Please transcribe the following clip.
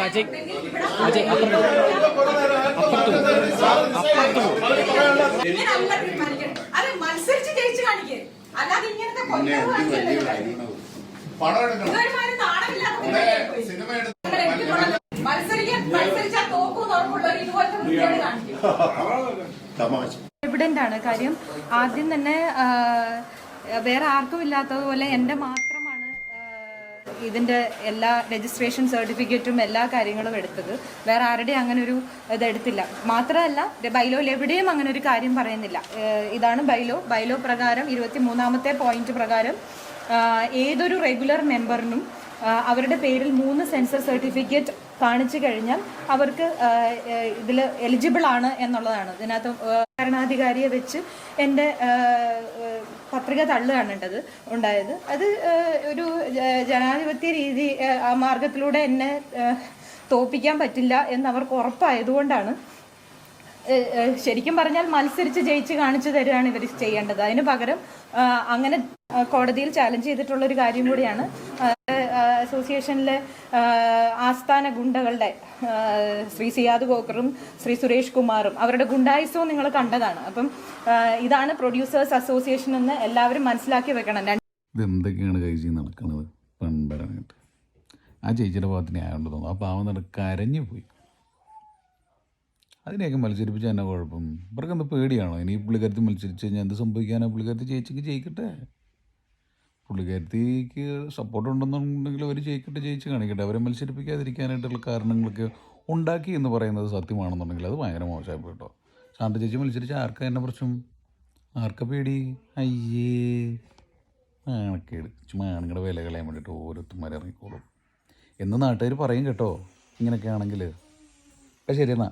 അജയ് അജയ് അപ്പുറത്തു അപ്പുറത്തു അപ്പുറത്തു അത് മത്സരിച്ച് ജയിച്ചു കാണിക്കേ. അല്ലാതെ പിന്നെ കൊല്ലം എന്ത് വലിയ കാണിക്കരുത്. പണം എടുക്കണം. സിനിമ തമാശ. എവിഡന്റ് ആണ്. കാര്യം ആദ്യം തന്നെ വേറെ ആർക്കും ഇല്ലാത്തതുപോലെ എന്റെ മാത്രമാണ് ആ, ഇതിന്റെ എല്ലാ രജിസ്ട്രേഷൻ സർട്ടിഫിക്കറ്റും എല്ലാ കാര്യങ്ങളും എടുത്തത്. വേറെ ആരുടെയും അങ്ങനെ ഒരു ഇതെടുത്തില്ല മാത്രമല്ല ബൈലോയിൽ എവിടെയും അങ്ങനെ ഒരു കാര്യം പറയുന്നില്ല. ഇതാണ് ബൈലോ. ബൈലോ പ്രകാരം ഇരുപത്തി മൂന്നാമത്തെ പോയിന്റ് പ്രകാരം ഏതൊരു റെഗുലർ മെമ്പറിനും അവരുടെ പേരിൽ മൂന്ന് സെൻസർ സർട്ടിഫിക്കറ്റ് കാണിച്ചു കഴിഞ്ഞാൽ അവർക്ക് ഇതിൽ എലിജിബിൾ ആണ് എന്നുള്ളതാണ്. ഇതിനകത്ത് ഭരണാധികാരിയെ വെച്ച് എന്റെ പത്രിക തള്ളുകയാണ് ഉണ്ടത് ഉണ്ടായത്. അത് ഒരു ജനാധിപത്യ രീതി ആ, മാർഗത്തിലൂടെ എന്നെ തോപ്പിക്കാൻ പറ്റില്ല എന്ന് അവർക്ക് ഉറപ്പായതുകൊണ്ടാണ് ശരിക്കും പറഞ്ഞാൽ മത്സരിച്ച് ജയിച്ച് കാണിച്ചു തരികയാണ് ഇവർ ചെയ്യേണ്ടത്. അതിന് പകരം അങ്ങനെ കോടതിയിൽ ചാലഞ്ച് ചെയ്തിട്ടുള്ള ഒരു കാര്യം കൂടിയാണ്. അസോസിയേഷനിലെ ആസ്ഥാന ഗുണ്ടകളുടെ ശ്രീ സിയാദ് കോക്കറും ശ്രീ സുരേഷ് കുമാറും അവരുടെ ഗുണ്ടായുസവും നിങ്ങൾ കണ്ടതാണ്. അപ്പം ഇതാണ് പ്രൊഡ്യൂസേഴ്സ് അസോസിയേഷൻ എന്ന് എല്ലാവരും മനസ്സിലാക്കി വെക്കണം. എന്തൊക്കെയാണ് കഴിച്ച് നടക്കുന്നത് പണ്ടരാനായിട്ട് ആ ചേച്ചിയുടെ ഭാഗത്തിന് ആയതുകൊണ്ട് തോന്നുന്നു. ആ പാവം കരഞ്ഞു പോയി. അതിനെയൊക്കെ മത്സരിപ്പിച്ച എന്നെ കുഴപ്പം? ഇവർക്ക് എന്താ പേടിയാണോ? ഇനി പുള്ളിക്കാരത്തിൽ മത്സരിച്ച് കഴിഞ്ഞാൽ എന്ത് സംഭവിക്കാനോ പുള്ളിക്കാരത്തിൽ ചേച്ചിക്ക് ജയിക്കട്ടെ? പുള്ളിക്കാരത്തിക്ക് സപ്പോർട്ട് ഉണ്ടെന്നുണ്ടെങ്കിൽ അവർ ജയിക്കട്ടെ ജയിച്ച് കാണിക്കട്ടെ. അവരെ മത്സരിപ്പിക്കാതിരിക്കാനായിട്ടുള്ള കാരണങ്ങളൊക്കെ ഉണ്ടാക്കി എന്ന് പറയുന്നത് സത്യമാണെന്നുണ്ടെങ്കിൽ അത് ഭയങ്കര മോശമായി കേട്ടോ. ശാന്ത ചേച്ചി മത്സരിച്ച് ആർക്കാ എന്നെ പ്രശ്നം? ആർക്ക പേടി? അയ്യേ. ആണക്കേട്. ചുമ്മാ വില കളയാൻ വേണ്ടിയിട്ട് ഓരോരുത്തന്മാരെ ഇറങ്ങിക്കോളും. എന്ന് നാട്ടുകാർ പറയും കേട്ടോ. ഇങ്ങനെയൊക്കെ ആണെങ്കിൽ അപ്പം ശരി എന്നാ.